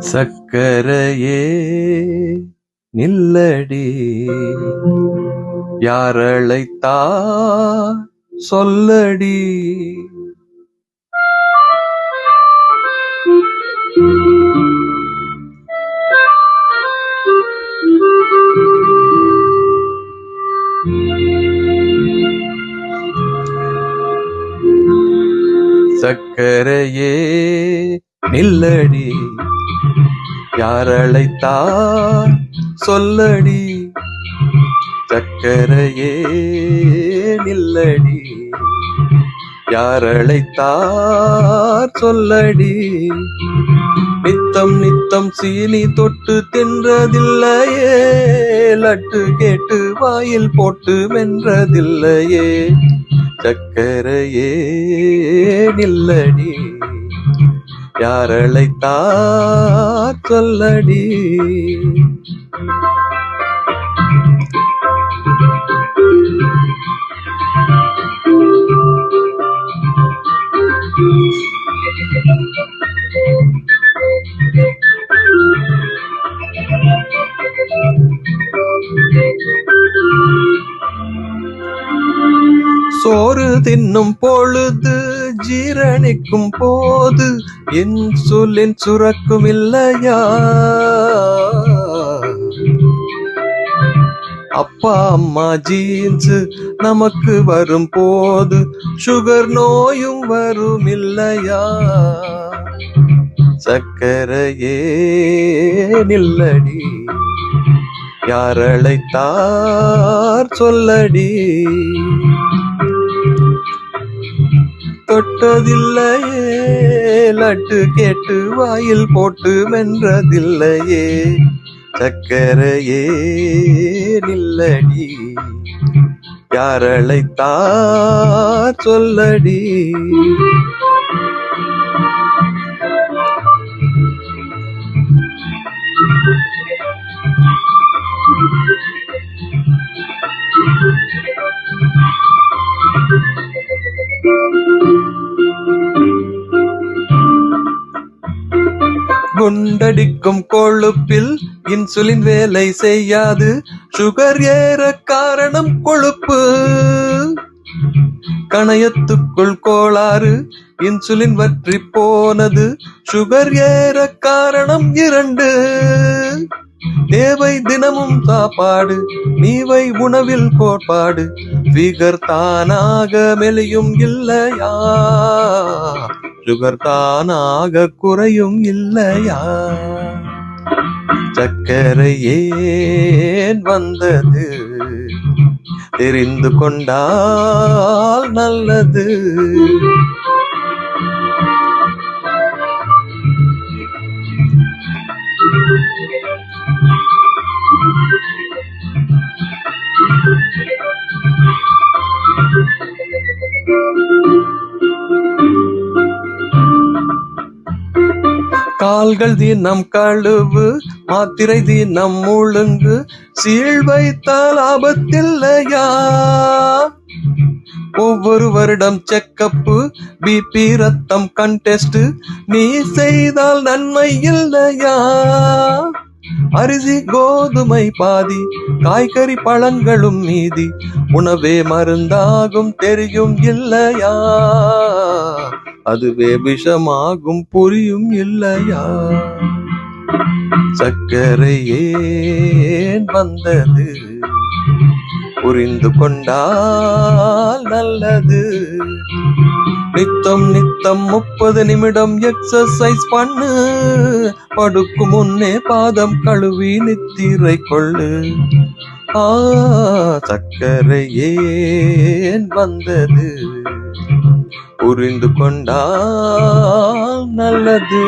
சக்கரையே நில்லடி. யாரழைத்தா சொல்லடி. சக்கரையே நில்லடி. யாரழைத்தா சொல்லடி. சக்கரையே நில்லடி. யாரழைத்தார் சொல்லடி. நித்தம் நித்தம் சீனி தொட்டு தின்றதில்லையே. லட்டு கேட்டு வாயில் போட்டு வென்றதில்லையே சக்கரையே நில்லடி. யாரழைத்தார் சொல்லடி சோறு தின்னும் பொழுது ஜீரணிக்கும் போது என் சொல்லின் சுரக்கும் இல்லையா? அப்பா அம்மா ஜீன்ஸ் நமக்கு வரும் போது சுகர் நோயும் வரும் இல்லையா? சக்கரையே நில்லடி யாரழைத்தார் சொல்லடி? தொட்டதில்லையே லட்டு கேட்டு வாயில் போட்டு வென்றதில்லையே சக்கரையே நில்லடி. யாரழைத்தா சொல்லடி. குண்டடிக்கும் கொழுப்பில் இன்சுலின் வேலை செய்யாது. சுகர் ஏற காரணம் கொழுப்பு. கணையத்துக்குள் கோளாறு இன்சுலின் வற்றி போனது. சுகர் ஏற காரணம் இரண்டு. தேவை தினமும் சாப்பாடு நீவை உணவில் கோட்பாடு. விகர் தானாக மெலியும் இல்லையா? சுகர் தானாக குறையும் இல்லையா? சக்கரை ஏன் வந்தது? தெரிந்து கொண்டால் நல்லது. கால்கள் தினம் கழுவு மாத்திரை தினம் முழுங்கு சீழ் வைத்தால் ஆபத்தில்லையா? ஒவ்வொரு வருடம் செக்கப்பு பிபி ரத்தம் கண்டெஸ்ட் நீ செய்தால் நன்மை இல்லையா? அரிசி கோதுமை பாதி காய்கறி பழங்களும் மீதி உணவே மருந்தாகும் தெரியும் இல்லையா? அதுவே விஷமாகும் புரியும் இல்லையா? சர்க்கரை ஏன் வந்தது? புரிந்து கொண்டால் நல்லது. நித்தம் நித்தம் முப்பது நிமிடம் எக்ஸசைஸ் பண்ணு. படுக்கு முன்னே பாதம் கழுவி நித்திரை கொள்ளு. ஆ சர்க்கரை ஏன் வந்தது? புரிந்து கொண்டால் நல்லது.